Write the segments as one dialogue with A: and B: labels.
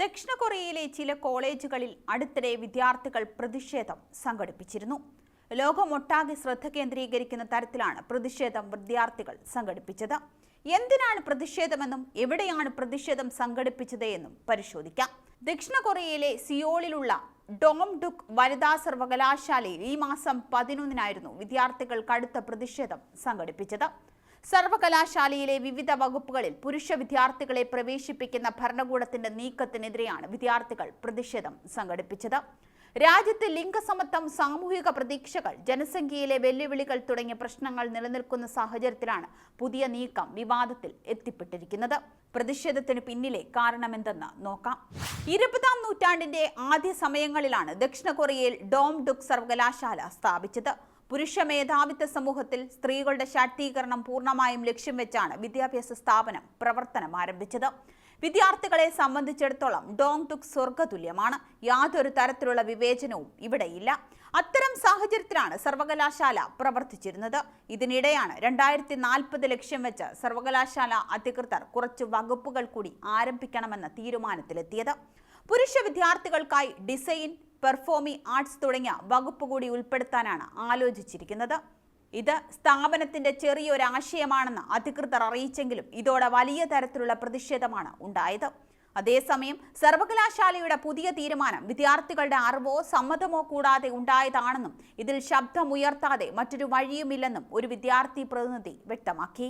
A: ദക്ഷിണ കൊറിയയിലെ ചില കോളേജുകളിൽ അടുത്തിടെ വിദ്യാർത്ഥികൾ പ്രതിഷേധം സംഘടിപ്പിച്ചിരുന്നു. ലോകമൊട്ടാകെ ശ്രദ്ധ കേന്ദ്രീകരിക്കുന്ന തരത്തിലാണ് പ്രതിഷേധം വിദ്യാർത്ഥികൾ സംഘടിപ്പിച്ചത്. എന്തിനാണ് പ്രതിഷേധമെന്നും എവിടെയാണ് പ്രതിഷേധം സംഘടിപ്പിച്ചത് എന്നും പരിശോധിക്കാം. ദക്ഷിണ കൊറിയയിലെ സിയോളിലുള്ള ഡോം ഡുക് വനിതാ സർവകലാശാലയിൽ ഈ മാസം പതിനൊന്നിനായിരുന്നു വിദ്യാർത്ഥികൾ കടുത്ത പ്രതിഷേധം സംഘടിപ്പിച്ചത്. സർവകലാശാലയിലെ വിവിധ വകുപ്പുകളിൽ പുരുഷ വിദ്യാർത്ഥികളെ പ്രവേശിപ്പിക്കുന്ന ഭരണകൂടത്തിന്റെ നീക്കത്തിനെതിരെയാണ് വിദ്യാർത്ഥികൾ പ്രതിഷേധം സംഘടിപ്പിച്ചത്. രാജ്യത്ത് ലിംഗസമത്വം സാമൂഹിക പ്രതീക്ഷകൾ ജനസംഖ്യയിലെ വെല്ലുവിളികൾ തുടങ്ങിയ പ്രശ്നങ്ങൾ നിലനിൽക്കുന്ന സാഹചര്യത്തിലാണ് പുതിയ നീക്കം വിവാദത്തിൽ എത്തിപ്പെട്ടിരിക്കുന്നത്. പ്രതിഷേധത്തിന് പിന്നിലെ കാരണമെന്തെന്ന് നോക്കാം. ഇരുപതാം നൂറ്റാണ്ടിന്റെ ആദ്യ സമയങ്ങളിലാണ് ദക്ഷിണ കൊറിയയിൽ ഡോം ഡുക് സർവകലാശാല സ്ഥാപിച്ചത്. പുരുഷ മേധാവിത്വ സമൂഹത്തിൽ സ്ത്രീകളുടെ ശാക്തീകരണം പൂർണമായും ലക്ഷ്യം വെച്ചാണ് വിദ്യാഭ്യാസ സ്ഥാപനം പ്രവർത്തനം ആരംഭിച്ചത്. വിദ്യാർത്ഥികളെ സംബന്ധിച്ചിടത്തോളം ഡോങ് ടുക് സ്വർഗതുല്യമാണ് യാതൊരു തരത്തിലുള്ള വിവേചനവും ഇവിടെയില്ല. അത്തരം സാഹചര്യത്തിലാണ് സർവകലാശാല പ്രവർത്തിച്ചിരുന്നത്. ഇതിനിടെയാണ് രണ്ടായിരത്തി നാൽപ്പത് ലക്ഷ്യം വെച്ച് സർവകലാശാല അധികൃതർ കുറച്ച് വകുപ്പുകൾ കൂടി ആരംഭിക്കണമെന്ന തീരുമാനത്തിലെത്തിയത്. പുരുഷ വിദ്യാർത്ഥികൾക്കായി ഡിസൈൻ പെർഫോമിംഗ് ആർട്സ് തുടങ്ങിയ വകുപ്പ് കൂടി ഉൾപ്പെടുത്താനാണ് ആലോചിച്ചിരിക്കുന്നത്. ഇത് സ്ഥാപനത്തിന്റെ ചെറിയൊരാശയമാണെന്ന് അധികൃതർ അറിയിച്ചെങ്കിലും ഇതോടെ വലിയ തരത്തിലുള്ള പ്രതിഷേധമാണ് ഉണ്ടായത്. അതേസമയം സർവകലാശാലയുടെ പുതിയ തീരുമാനം വിദ്യാർത്ഥികളുടെ അറിവോ സമ്മതമോ കൂടാതെ ഉണ്ടായതാണെന്നും ഇതിൽ ശബ്ദമുയർത്താതെ മറ്റൊരു വഴിയുമില്ലെന്നും ഒരു വിദ്യാർത്ഥി പ്രതിനിധി വ്യക്തമാക്കി.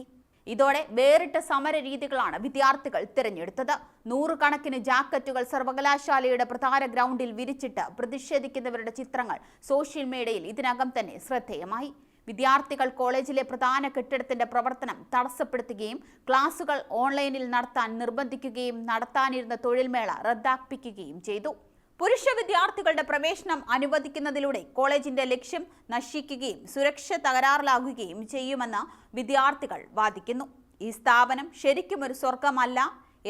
A: ഇതോടെ വേറിട്ട സമര രീതികളാണ് വിദ്യാർത്ഥികൾ തിരഞ്ഞെടുത്തത്. നൂറുകണക്കിന് ജാക്കറ്റുകൾ സർവകലാശാലയുടെ പ്രധാന ഗ്രൗണ്ടിൽ വിരിച്ചിട്ട് പ്രതിഷേധിക്കുന്നവരുടെ ചിത്രങ്ങൾ സോഷ്യൽ മീഡിയയിൽ ഇതിനകം തന്നെ ശ്രദ്ധേയമായി. വിദ്യാർത്ഥികൾ കോളേജിലെ പ്രധാന കെട്ടിടത്തിന്റെ പ്രവർത്തനം തടസ്സപ്പെടുത്തുകയും ക്ലാസുകൾ ഓൺലൈനിൽ നടത്താൻ നിർബന്ധിക്കുകയും നടത്താനിരുന്ന തൊഴിൽമേള റദ്ദാക്കിപ്പിക്കുകയും ചെയ്തു. പുരുഷ വിദ്യാർത്ഥികളുടെ പ്രവേശനം അനുവദിക്കുന്നതിലൂടെ കോളേജിന്റെ ലക്ഷ്യം നശിക്കുകയും സുരക്ഷ തകരാറിലാകുകയും ചെയ്യുമെന്ന് വിദ്യാർത്ഥികൾ വാദിക്കുന്നു. ഈ സ്ഥാപനം ശരിക്കും ഒരു സ്വർഗമല്ല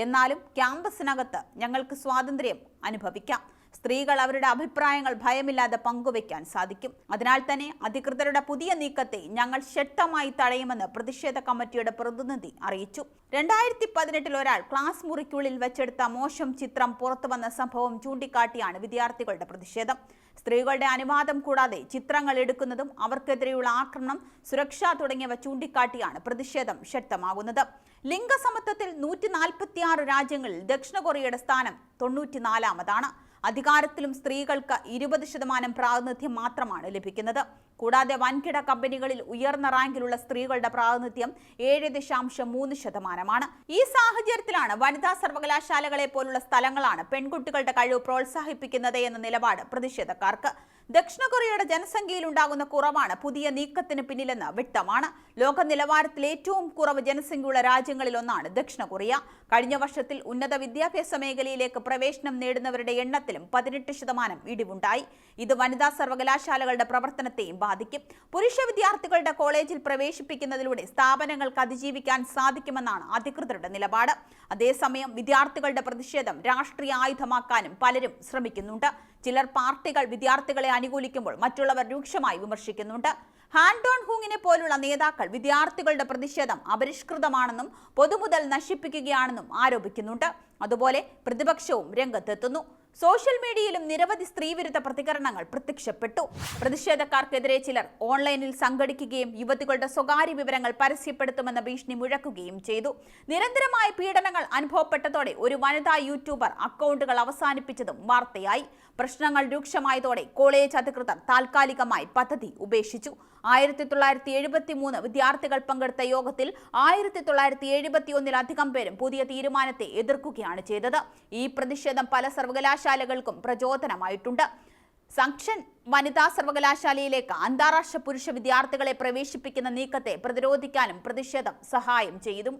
A: എന്നാലും ക്യാമ്പസിനകത്ത് ഞങ്ങൾക്ക് സ്വാതന്ത്ര്യം അനുഭവിക്കാം. സ്ത്രീകൾ അവരുടെ അഭിപ്രായങ്ങൾ ഭയമില്ലാതെ പങ്കുവയ്ക്കാൻ സാധിക്കും. അതിനാൽ തന്നെ അധികൃതരുടെ പുതിയ നീക്കത്തെ ഞങ്ങൾ ശക്തമായി തടയുമെന്ന് പ്രതിഷേധ കമ്മിറ്റിയുടെ പ്രതിനിധി അറിയിച്ചു. രണ്ടായിരത്തി പതിനെട്ടിൽ ഒരാൾ ക്ലാസ് മുറിക്കുള്ളിൽ വെച്ചെടുത്ത മോശം ചിത്രം പുറത്തുവന്ന സംഭവം ചൂണ്ടിക്കാട്ടിയാണ് വിദ്യാർത്ഥികളുടെ പ്രതിഷേധം. സ്ത്രീകളുടെ അനുവാദം കൂടാതെ ചിത്രങ്ങൾ എടുക്കുന്നതും അവർക്കെതിരെയുള്ള ആക്രമണം സുരക്ഷ തുടങ്ങിയവ ചൂണ്ടിക്കാട്ടിയാണ് പ്രതിഷേധം ശക്തമാകുന്നത്. ലിംഗസമത്വത്തിൽ നൂറ്റി നാൽപ്പത്തിയാറ് രാജ്യങ്ങളിൽ ദക്ഷിണ കൊറിയയുടെ സ്ഥാനം തൊണ്ണൂറ്റിനാലാമതാണ്. അധികാരത്തിലും സ്ത്രീകൾക്ക് ഇരുപത് ശതമാനം പ്രാതിനിധ്യം മാത്രമാണ് ലഭിക്കുന്നത്. കൂടാതെ വൻകിട കമ്പനികളിൽ ഉയർന്ന റാങ്കിലുള്ള സ്ത്രീകളുടെ പ്രാതിനിധ്യം ഏഴ് ദശാംശം മൂന്ന് ശതമാനമാണ്. ഈ സാഹചര്യത്തിലാണ് വനിതാ സർവകലാശാലകളെ പോലുള്ള സ്ഥലങ്ങളാണ് പെൺകുട്ടികളുടെ കഴിവ് പ്രോത്സാഹിപ്പിക്കുന്നത് എന്ന നിലപാട് പ്രതിഷേധക്കാർക്ക്. ദക്ഷിണ കൊറിയയുടെ ജനസംഖ്യയിൽ ഉണ്ടാകുന്ന കുറവാണ്. പുതിയ നീക്കത്തിന് പിന്നിലെന്ന് വ്യക്തമാണ്. ലോക നിലവാരത്തിൽ ഏറ്റവും കുറവ് ജനസംഖ്യയുള്ള രാജ്യങ്ങളിൽ ഒന്നാണ് ദക്ഷിണ കൊറിയ. കഴിഞ്ഞ വർഷത്തിൽ ഉന്നത വിദ്യാഭ്യാസ മേഖലയിലേക്ക് പ്രവേശനം നേടുന്നവരുടെ എണ്ണത്തിലും പതിനെട്ട് ശതമാനം ഇടിവുണ്ടായി. ഇത് വനിതാ സർവകലാശാലകളുടെ പ്രവർത്തനത്തെയും ബാധിക്കും. പുരുഷ വിദ്യാർത്ഥികളുടെ കോളേജിൽ പ്രവേശിപ്പിക്കുന്നതിലൂടെ സ്ഥാപനങ്ങൾക്ക് അതിജീവിക്കാൻ സാധിക്കുമെന്നാണ് അധികൃതരുടെ നിലപാട്. അതേസമയം വിദ്യാർത്ഥികളുടെ പ്രതിഷേധം രാഷ്ട്രീയ ആയുധമാക്കാനും പലരും ശ്രമിക്കുന്നുണ്ട്. ചിലർ പാർട്ടികൾ വിദ്യാർത്ഥികളെ അനുകൂലിക്കുമ്പോൾ മറ്റുള്ളവർ രൂക്ഷമായി വിമർശിക്കുന്നുണ്ട്. ഹാൻഡ് ഓൺ ഹൂങ്ങിനെ പോലുള്ള നേതാക്കൾ വിദ്യാർത്ഥികളുടെ പ്രതിഷേധം അപരിഷ്കൃതമാണെന്നും പൊതുമുതൽ നശിപ്പിക്കുകയാണെന്നും ആരോപിക്കുന്നുണ്ട്. അതുപോലെ പ്രതിപക്ഷവും രംഗത്തെത്തുന്നു. സോഷ്യൽ മീഡിയയിലും നിരവധി സ്ത്രീവിരുദ്ധ പ്രതികരണങ്ങൾ പ്രത്യക്ഷപ്പെട്ടു. പ്രതിഷേധക്കാർക്കെതിരെ ചിലർ ഓൺലൈനിൽ സംഘടിക്കുകയും യുവതികളുടെ സ്വകാര്യ വിവരങ്ങൾ പരസ്യപ്പെടുത്തുമെന്ന ഭീഷണി മുഴക്കുകയും ചെയ്തു. നിരന്തരമായ പീഡനങ്ങൾ അനുഭവപ്പെട്ടതോടെ ഒരു വനിതാ യൂട്യൂബർ അക്കൗണ്ടുകൾ അവസാനിപ്പിച്ചതും വാർത്തയായി. പ്രശ്നങ്ങൾ രൂക്ഷമായതോടെ കോളേജ് അധികൃതർ താൽക്കാലികമായി പദ്ധതി ഉപേക്ഷിച്ചു. ആയിരത്തി തൊള്ളായിരത്തി എഴുപത്തി മൂന്ന് വിദ്യാർത്ഥികൾ പങ്കെടുത്ത യോഗത്തിൽ ആയിരത്തി തൊള്ളായിരത്തി എഴുപത്തി ഒന്നിലധികം പേരും പുതിയ തീരുമാനത്തെ എതിർക്കുകയാണ്. ചെയ്തത്. ഈ പ്രതിഷേധം പല സർവകലാശാലകൾക്കും പ്രചോദനമായിട്ടുണ്ട്. സംക്ഷൻ വനിതാ സർവകലാശാലയിലേക്ക് അന്താരാഷ്ട്ര പുരുഷ വിദ്യാർത്ഥികളെ പ്രവേശിപ്പിക്കുന്ന നീക്കത്തെ പ്രതിരോധിക്കാനും പ്രതിഷേധം സഹായം ചെയ്തു.